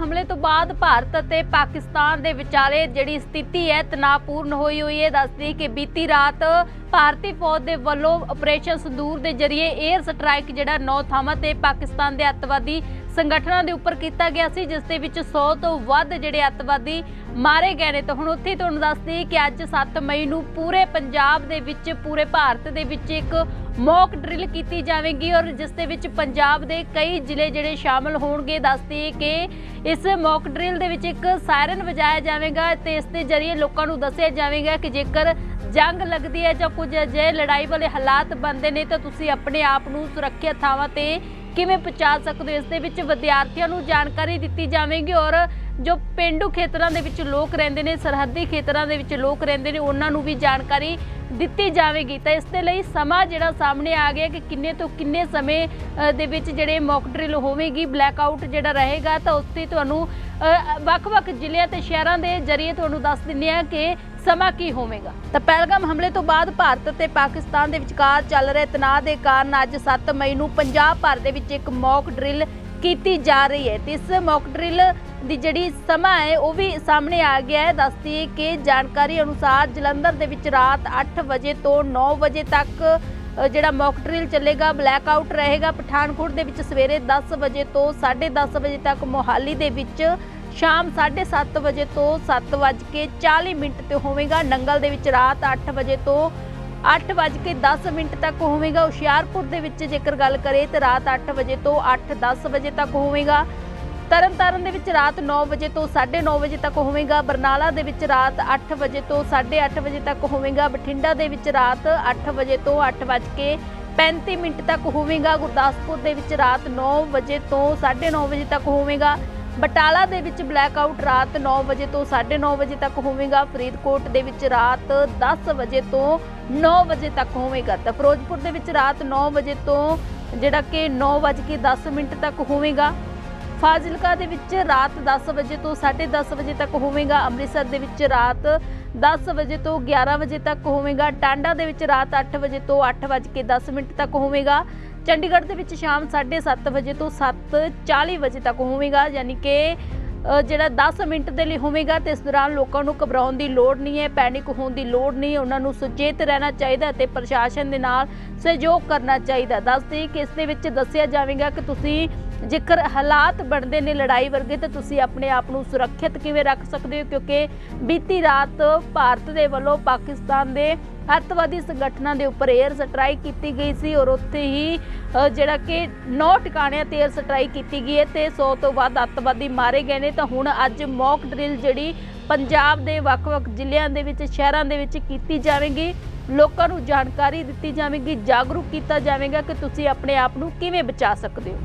ਹਮਲੇ ਤੋਂ ਬਾਅਦ ਭਾਰਤ ਅਤੇ ਪਾਕਿਸਤਾਨ ਦੇ ਵਿਚਾਲੇ ਜਿਹੜੀ ਸਥਿਤੀ ਹੈ, ਤਣਾਅਪੂਰਨ ਹੋਈ ਹੋਈ ਹੈ। ਦੱਸਦੀ ਕਿ ਬੀਤੀ ਰਾਤ ਭਾਰਤੀ ਫੌਜ ਦੇ ਵੱਲੋਂ ਆਪਰੇਸ਼ਨ ਸੰਦੂਰ ਦੇ ਜ਼ਰੀਏ 에ਅਰ ਸਟ੍ਰਾਈਕ ਜਿਹੜਾ ਨੌ ਥਾਵਾਂ ਤੇ ਪਾਕਿਸਤਾਨ ਦੇ ਅੱਤਵਾਦੀ ਸੰਗਠਨਾਂ ਦੇ ਉੱਪਰ ਕੀਤਾ ਗਿਆ ਸੀ, ਜਿਸ ਦੇ ਵਿੱਚ 100 ਤੋਂ ਵੱਧ ਜਿਹੜੇ ਅੱਤਵਾਦੀ ਮਾਰੇ ਗਏ ਨੇ। ਤਾਂ ਹੁਣ ਉੱਥੇ ਤੁਹਾਨੂੰ ਦੱਸਦੀ ਕਿ ਅੱਜ 7 ਮਈ ਨੂੰ ਪੂਰੇ ਪੰਜਾਬ ਦੇ ਵਿੱਚ, ਪੂਰੇ ਭਾਰਤ ਦੇ ਵਿੱਚ ਇੱਕ ਮੌਕ ਡਰਿਲ ਕੀਤੀ ਜਾਵੇਗੀ ਔਰ ਜਿਸ ਦੇ ਵਿੱਚ ਪੰਜਾਬ ਦੇ ਕਈ ਜ਼ਿਲ੍ਹੇ ਜਿਹੜੇ ਸ਼ਾਮਲ ਹੋਣਗੇ, ਦੱਸਦੀ ਕਿ ਇਸ ਮੌਕ ਡਰਿਲ ਦੇ ਵਿੱਚ ਇੱਕ ਸਾਇਰਨ ਵਜਾਇਆ ਜਾਵੇਗਾ ਤੇ ਇਸ ਦੇ ਜ਼ਰੀਏ ਲੋਕਾਂ ਨੂੰ ਦੱਸਿਆ ਜਾਵੇਗਾ ਕਿ ਜੇਕਰ ਜੰਗ ਲੱਗਦੀ ਹੈ ਜਾਂ ਕੁਝ ਅਜਿਹੇ ਲੜਾਈ ਵਾਲੇ ਹਾਲਾਤ ਬਣਦੇ ਨੇ, ਤਾਂ ਤੁਸੀਂ ਆਪਣੇ ਆਪ ਨੂੰ ਸੁਰੱਖਿਅਤ ਥਾਵਾਂ ਤੇ ਕਿਵੇਂ ਪਹੁੰਚਾ ਸਕਦੇ ਹੋ? ਇਸ ਦੇ ਵਿੱਚ ਵਿਦਿਆਰਥੀਆਂ ਨੂੰ ਜਾਣਕਾਰੀ ਦਿੱਤੀ ਜਾਵੇਗੀ ਔਰ ਜੋ ਪਿੰਡੂ ਖੇਤਰਾਂ ਦੇ ਵਿੱਚ ਲੋਕ ਰਹਿੰਦੇ ਨੇ, ਸਰਹੱਦੀ ਖੇਤਰਾਂ ਦੇ ਵਿੱਚ ਲੋਕ ਰਹਿੰਦੇ ਨੇ, ਉਹਨਾਂ ਨੂੰ ਵੀ ਜਾਣਕਾਰੀ ਦਿੱਤੀ ਜਾਵੇਗੀ। ਤਾਂ ਇਸ ਦੇ ਲਈ ਸਮਾਂ ਜਿਹੜਾ ਸਾਹਮਣੇ ਆ ਗਿਆ ਕਿ ਕਿੰਨੇ ਤੋਂ ਕਿੰਨੇ ਸਮੇਂ ਦੇ ਵਿੱਚ ਜਿਹੜੇ ਮੌਕ ਡਰਿਲ ਹੋਵੇਗੀ ਬਲੈਕ ਆਊਟ ਜਿਹੜਾ ਰਹੇਗਾ, ਤਾਂ ਉਸ ਤੇ ਤੁਹਾਨੂੰ ਵੱਖ-ਵੱਖ ਜ਼ਿਲ੍ਹਿਆਂ ਤੇ ਸ਼ਹਿਰਾਂ ਦੇ ਜ਼ਰੀਏ ਤੁਹਾਨੂੰ ਦੱਸ ਦਿੰਦੇ ਆ ਕਿ ਸਮਾਂ ਕੀ ਹੋਵੇਗਾ? ਤਾਂ ਪਹਿਲਗਾਮ ਹਮਲੇ ਤੋਂ ਬਾਅਦ ਭਾਰਤ ਅਤੇ ਪਾਕਿਸਤਾਨ ਦੇ ਵਿਚਕਾਰ ਚੱਲ ਰਹੇ ਤਣਾਅ ਦੇ ਕਾਰਨ ਅੱਜ 7 ਮਈ ਨੂੰ ਪੰਜਾਬ ਭਰ ਦੇ ਵਿੱਚ ਇੱਕ ਮੌਕ ਡਰਿਲ ਕੀਤੀ ਜਾ ਰਹੀ ਹੈ। ਤੇ ਇਸ ਮੌਕ ਡਰਿਲ ਦੀ ਜਿਹੜੀ ਸਮਾਂ ਹੈ, ਉਹ ਵੀ ਸਾਹਮਣੇ ਆ ਗਿਆ ਹੈ। ਦੱਸਦੀ ਹੈ ਕਿ ਜਾਣਕਾਰੀ ਅਨੁਸਾਰ ਜਲੰਧਰ ਦੇ ਵਿੱਚ ਰਾਤ 8 ਵਜੇ ਤੋਂ 9 ਵਜੇ ਤੱਕ ਜਿਹੜਾ ਮੌਕ ਡਰਿਲ ਚੱਲੇਗਾ ਬਲੈਕ ਆਊਟ ਰਹੇਗਾ। ਪਠਾਨਕੋਟ ਦੇ ਵਿੱਚ ਸਵੇਰੇ 10 ਵਜੇ ਤੋਂ 10:30 ਵਜੇ ਤੱਕ ਮੋਹਾਲੀ ਦੇ ਵਿੱਚ ਸ਼ਾਮ 7:30 ਵਜੇ ਤੋਂ 7:40 ਮਿੰਟ ਤੇ ਹੋਵੇਗਾ। ਨੰਗਲ ਦੇ ਵਿੱਚ ਰਾਤ 8 ਵਜੇ ਤੋਂ 8:10 ਮਿੰਟ ਤੱਕ ਹੋਵੇਗਾ। ਹੁਸ਼ਿਆਰਪੁਰ ਦੇ ਵਿੱਚ ਜੇਕਰ ਗੱਲ ਕਰੇ ਤੇ ਰਾਤ 8 ਵਜੇ ਤੋਂ 8:10 ਵਜੇ ਤੱਕ ਹੋਵੇਗਾ। ਤਰਨਤਾਰਨ ਦੇ ਵਿੱਚ ਰਾਤ 9 ਵਜੇ ਤੋਂ 9:30 ਵਜੇ ਤੱਕ ਹੋਵੇਗਾ। ਬਰਨਾਲਾ ਦੇ ਵਿੱਚ ਰਾਤ 8 ਵਜੇ ਤੋਂ 8:30 ਵਜੇ ਤੱਕ ਹੋਵੇਗਾ। ਬਠਿੰਡਾ ਦੇ ਵਿੱਚ ਰਾਤ 8 ਵਜੇ ਤੋਂ 8:35 ਮਿੰਟ ਤੱਕ ਹੋਵੇਗਾ। ਗੁਰਦਾਸਪੁਰ ਦੇ ਵਿੱਚ ਰਾਤ 9 ਵਜੇ ਤੋਂ 9:30 ਵਜੇ ਤੱਕ ਹੋਵੇਗਾ। ਬਟਾਲਾ ਦੇ ਵਿੱਚ ਬਲੈਕ ਆਊਟ ਰਾਤ 9 ਵਜੇ ਤੋਂ 9:30 ਵਜੇ ਤੱਕ ਹੋਵੇਗਾ। ਫਰੀਦਕੋਟ ਦੇ ਵਿੱਚ ਰਾਤ 10 ਵਜੇ ਤੋਂ 9 ਵਜੇ ਤੱਕ ਹੋਵੇਗਾ। ਤਾਂ ਫਿਰੋਜ਼ਪੁਰ ਦੇ ਵਿੱਚ ਰਾਤ 9 ਵਜੇ ਤੋਂ ਜਿਹੜਾ ਕਿ 9:10 ਮਿੰਟ ਤੱਕ ਹੋਵੇਗਾ। ਫਾਜ਼ਿਲਕਾ ਦੇ ਵਿੱਚ ਰਾਤ 10 ਵਜੇ ਤੋਂ 10:30 ਵਜੇ ਤੱਕ ਹੋਵੇਗਾ। ਅੰਮ੍ਰਿਤਸਰ ਦੇ ਵਿੱਚ ਰਾਤ 10 ਵਜੇ ਤੋਂ 11 ਵਜੇ ਤੱਕ ਹੋਵੇਗਾ। ਟਾਂਡਾ ਦੇ ਵਿੱਚ ਰਾਤ 8 ਵਜੇ ਤੋਂ 8:10 ਮਿੰਟ ਤੱਕ ਹੋਵੇਗਾ। ਚੰਡੀਗੜ੍ਹ ਦੇ ਵਿੱਚ ਸ਼ਾਮ 7:30 ਵਜੇ ਤੋਂ 7:40 ਵਜੇ ਤੱਕ ਹੋਵੇਗਾ, ਯਾਨੀ ਕਿ ਜਿਹੜਾ 10 ਮਿੰਟ ਦੇ ਲਈ ਹੋਵੇਗਾ ਤੇ ਇਸ ਦੌਰਾਨ ਲੋਕਾਂ ਨੂੰ ਘਬਰਾਉਣ ਦੀ ਲੋੜ ਨਹੀਂ ਹੈ, ਪੈਨਿਕ ਹੋਣ ਦੀ ਲੋੜ ਨਹੀਂ, ਉਹਨਾਂ ਨੂੰ ਸੁਚੇਤ ਰਹਿਣਾ ਚਾਹੀਦਾ ਤੇ ਪ੍ਰਸ਼ਾਸਨ ਦੇ ਨਾਲ ਸਹਿਯੋਗ ਕਰਨਾ ਚਾਹੀਦਾ। ਦੱਸਦੇ ਕਿ ਇਸ ਦੇ ਵਿੱਚ ਦੱਸਿਆ ਜਾਵੇਗਾ ਕਿ ਤੁਸੀਂ ਜੇਕਰ ਹਾਲਾਤ ਬਣਦੇ ਨੇ ਲੜਾਈ ਵਰਗੇ, ਤਾਂ ਤੁਸੀਂ ਆਪਣੇ ਆਪ ਨੂੰ ਸੁਰੱਖਿਅਤ ਕਿਵੇਂ ਰੱਖ ਸਕਦੇ ਹੋ? ਕਿਉਂਕਿ ਬੀਤੀ ਰਾਤ ਭਾਰਤ ਦੇ ਵੱਲੋਂ ਪਾਕਿਸਤਾਨ ਦੇ ਅੱਤਵਾਦੀ ਸੰਗਠਨਾਂ ਦੇ ਉੱਪਰ 에ਅਰ ਸਟ੍ਰਾਈਕ ਕੀਤੀ ਗਈ ਸੀ ਔਰ ਉੱਥੇ ਹੀ ਜਿਹੜਾ ਕਿ 9 ਟਿਕਾਣਿਆਂ ਤੇ 에ਅਰ ਸਟ੍ਰਾਈਕ ਕੀਤੀ ਗਈ ਹੈ ਤੇ 100 ਤੋਂ ਵੱਧ ਅੱਤਵਾਦੀ ਮਾਰੇ ਗਏ ਨੇ। ਤਾਂ ਹੁਣ ਅੱਜ ਮੌਕ ਡਰਿਲ ਜਿਹੜੀ ਪੰਜਾਬ ਦੇ ਵੱਖ-ਵੱਖ ਜ਼ਿਲ੍ਹਿਆਂ ਦੇ ਵਿੱਚ, ਸ਼ਹਿਰਾਂ ਦੇ ਵਿੱਚ ਕੀਤੀ ਜਾਵੇਗੀ। ਲੋਕਾਂ ਨੂੰ ਜਾਣਕਾਰੀ ਦਿੱਤੀ ਜਾਵੇਗੀ, ਜਾਗਰੂਕ ਕੀਤਾ ਜਾਵੇਗਾ ਕਿ ਤੁਸੀਂ ਆਪਣੇ ਆਪ ਨੂੰ ਕਿਵੇਂ ਬਚਾ ਸਕਦੇ ਹੋ?